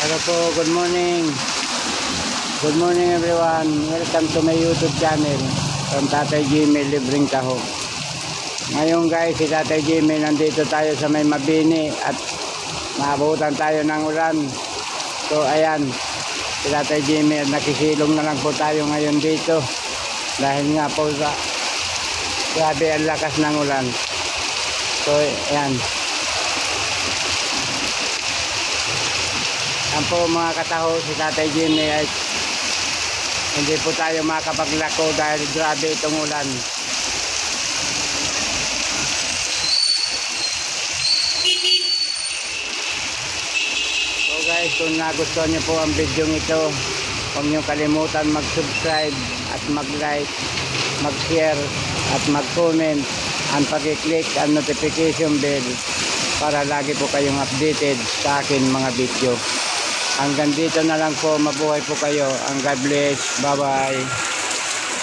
Hello po, good morning. Good morning everyone. Welcome to my YouTube channel from Tatay Jimmy Libreng Taho. Ngayon guys, si Tatay Jimmy nandito tayo sa may Mabini at maabutan tayo ng ulan. So ayan, si Tatay Jimmy at nakisilong na lang po tayo ngayon dito. Dahil nga po sa grabe ang lakas ng ulan. So ayan, Yan po mga kataho si Tatay Jimmy ay hindi po tayo makapaglako dahil grabe itong ulan. So guys, kung nagustuhan niyo po ang video ito, huwag niyo kalimutan mag-subscribe at mag-like, mag-share at mag-comment and pag-click ang notification bell para lagi po kayong updated sa akin mga video. Hanggang dito na lang po, mabuhay po kayo. Ang God bless. Bye-bye.